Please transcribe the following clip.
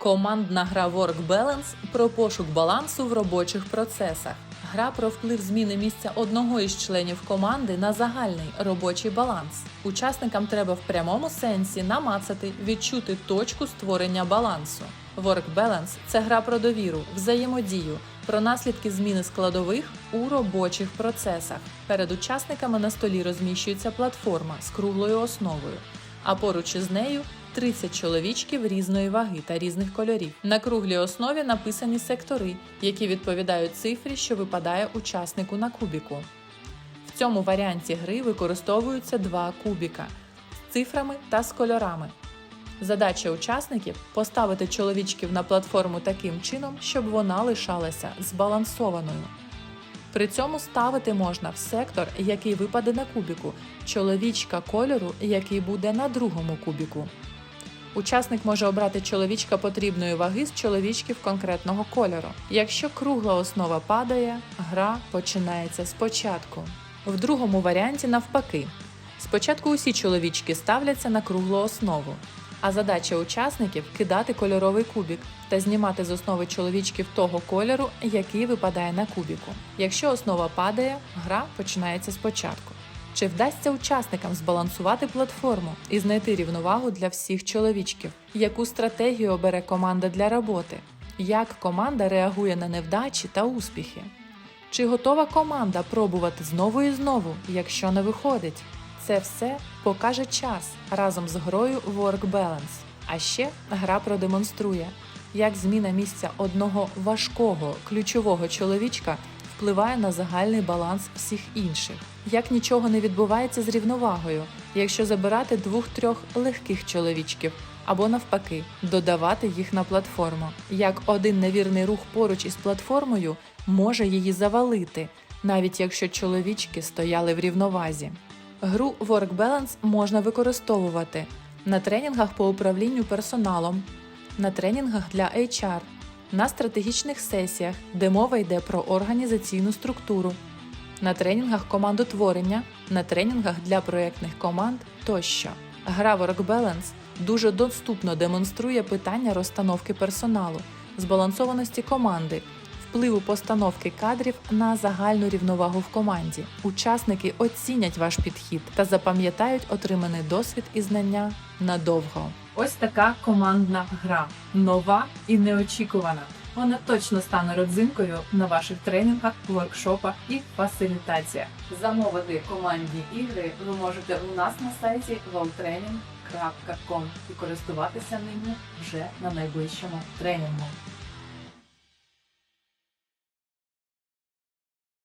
Командна гра Work Balance про пошук балансу в робочих процесах. Гра про вплив зміни місця одного із членів команди на загальний робочий баланс. Учасникам треба в прямому сенсі намацати, відчути точку створення балансу. Work Balance – це гра про довіру, взаємодію, про наслідки зміни складових у робочих процесах. Перед учасниками на столі розміщується платформа з круглою основою, а поруч із нею 30 чоловічків різної ваги та різних кольорів. На круглій основі написані сектори, які відповідають цифрі, що випадає учаснику на кубіку. В цьому варіанті гри використовуються два кубіка з цифрами та з кольорами. Задача учасників поставити чоловічків на платформу таким чином, щоб вона лишалася збалансованою. При цьому ставити можна в сектор, який випаде на кубіку, чоловічка кольору, який буде на другому кубіку. Учасник може обрати чоловічка потрібної ваги з чоловічків конкретного кольору. Якщо кругла основа падає, гра починається спочатку. В другому варіанті навпаки. Спочатку усі чоловічки ставляться на круглу основу, а задача учасників кидати кольоровий кубік та знімати з основи чоловічків того кольору, який випадає на кубіку. Якщо основа падає, гра починається спочатку. Чи вдасться учасникам збалансувати платформу і знайти рівновагу для всіх чоловічків? Яку стратегію обере команда для роботи? Як команда реагує на невдачі та успіхи? Чи готова команда пробувати знову і знову, якщо не виходить? Це все покаже час разом з грою Work Balance. А ще гра продемонструє, як зміна місця одного важкого ключового чоловічка впливає на загальний баланс всіх інших. Як нічого не відбувається з рівновагою, якщо забирати двох-трьох легких чоловічків або навпаки додавати їх на платформу. Як один невірний рух поруч із платформою може її завалити, навіть якщо чоловічки стояли в рівновазі. Гру Work Balance можна використовувати на тренінгах по управлінню персоналом, на тренінгах для HR, на стратегічних сесіях, де мова йде про організаційну структуру, на тренінгах командотворення, на тренінгах для проєктних команд тощо. Гра Work Balance дуже доступно демонструє питання розстановки персоналу, збалансованості команди, впливу постановки кадрів на загальну рівновагу в команді. Учасники оцінять ваш підхід та запам'ятають отриманий досвід і знання надовго. Ось така командна гра, нова і неочікувана. Вона точно стане родзинкою на ваших тренінгах, воркшопах і фасилітаціях. Замовити командні ігри ви можете у нас на сайті wowtraining.com і користуватися ними вже на найближчому тренінгу.